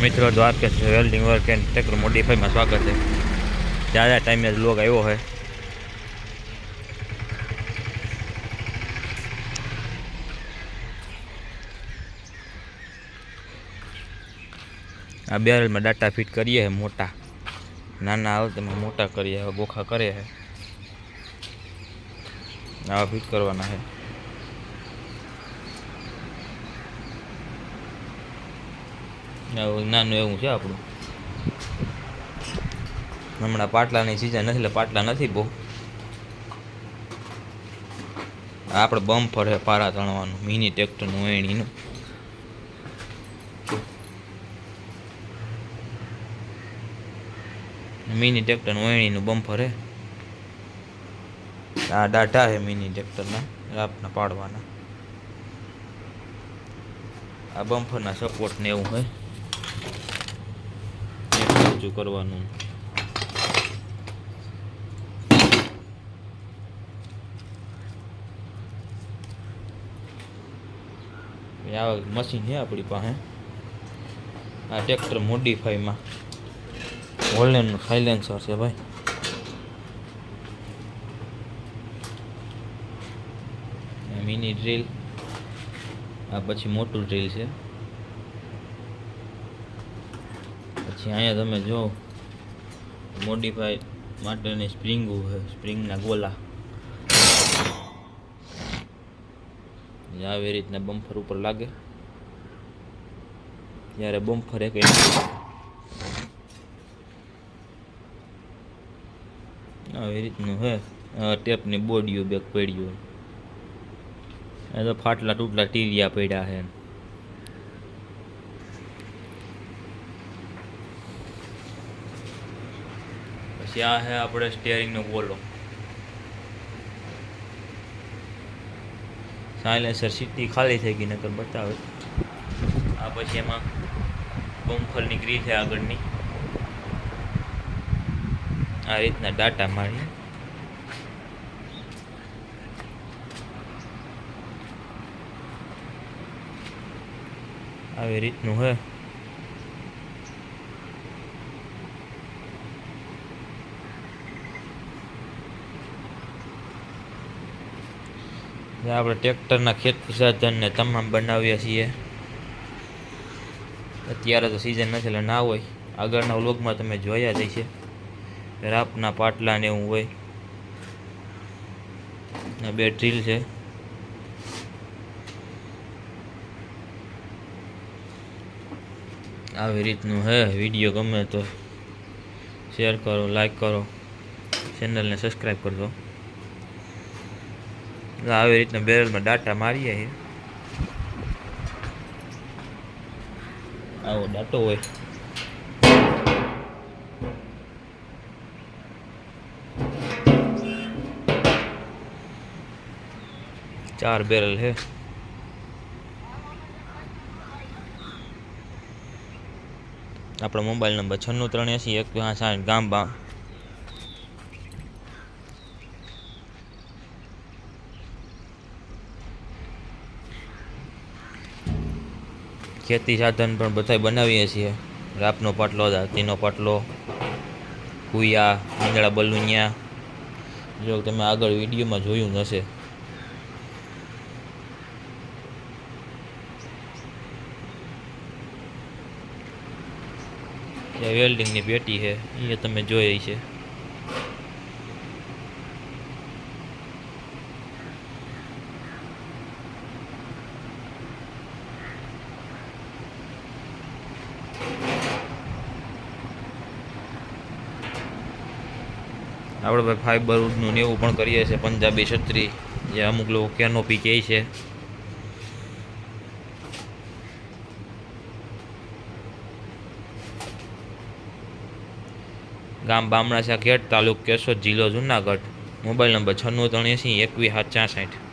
મિત્રો, દ્વારકા છે welding work and tractor મોડિફાઈમાં સ્વાગત છે. જ્યાં ટાઈમે લોગ આવ્યો હોય. આ બેરલમાં ડાટા ફિટ કરીએ છે મોટા. નાના આવે તમે મોટા કરીએ, હવે બોખા કરે છે આવા ફિટ કરવાના છે નાનું એવું છે આપણું. હમણાં પાટલાની સિઝન નથી, એટલે પાટલા નથી બહુ. આપણે બમ્ફર છે પારા તણવાનું મિની ટ્રેક્ટરનું વહેણીનું મિની ટ્રેક્ટરનું વહેણીનું બમ્ફર હે આ ડાટા છે મિની ટ્રેક્ટરના આપના પાડવાના. આ બમ્ફરના સપોર્ટ ને એવું હોય. ઊંચું કરવાનું. આ મશીન છે આપણી પાસે. આ ટ્રેક્ટર મોડિફાઈમાં હોલેન્ડનું સાયલેન્સર છે ભાઈ. મિની ડ્રીલ આ પછી મોટું ડ્રીલ છે. પછી અહીંયા તમે જો મોડિફાઈ માટેની સ્પ્રિંગો છે સ્પ્રિંગના ગોલા. આવી રીતના બમ્ફર ઉપર લાગે. ત્યારે બમ્ફર એક આવી રીતનું હે ટેપની બોડીઓ બેક પડ્યું. એ તો ફાટલા તૂટલા ટીરિયા પડ્યા છે. પછી આ છે આપણે સ્ટિયરિંગનો ગોલો સાયલેન્સર સીટી ખાલી થઈ ગઈ, નકર બતાવે. આ પછી એમાં બમ્ફરની ગ્રી છે આગળની. આ રીતના ડાટા મારી આવી રીતનું હે. જે આપણે ટ્રેક્ટરના ખેતી સાધનને તમામ બનાવીએ છીએ. અત્યારે તો સિઝન નથી એટલે ના હોય. આગળના વ્લોગમાં તમે જોયા જ છે રાપના પાટલા ને એવું હોય. બે ડ્રીલ છે. આવી રીતનું હે વીડિયો ગમે તો શેર કરો લાઈક કરો. ચેનલને સબસ્ક્રાઈબ કરજો. આવી રીતના બેરલમાં ડાટા મારીએ છીએ. આવો ડાટો હોય. ચાર બેરલ છે. આપણો મોબાઈલ નંબર છન્નું ત્રણ એંસી એક સાઠ, ગામ બા ખેતી સાધન પણ બધાય બનાવીએ છીએ. રાપનો પાટલો દાંતીનો પાટલો, કુયા, મીંદડા બલુનિયા. જો તમે આગળ વિડીયોમાં જોયું હશે. વેલ્ડિંગની પેટી છે એ તમે જોઈ છે. આપણે ભાઈ ફાઈબર ને એવું પણ કરીએ છીએ, પંજાબી છત્રી, જે અમુક લોકો કેનોપી કહે છે. ગામ બામણાસા ખેડ તાલુક કેશોદ જિલ્લો જુનાગઢ. મોબાઈલ નંબર છન્નું ત્રણ એંસી એકવીસ સાત ચાસઠ.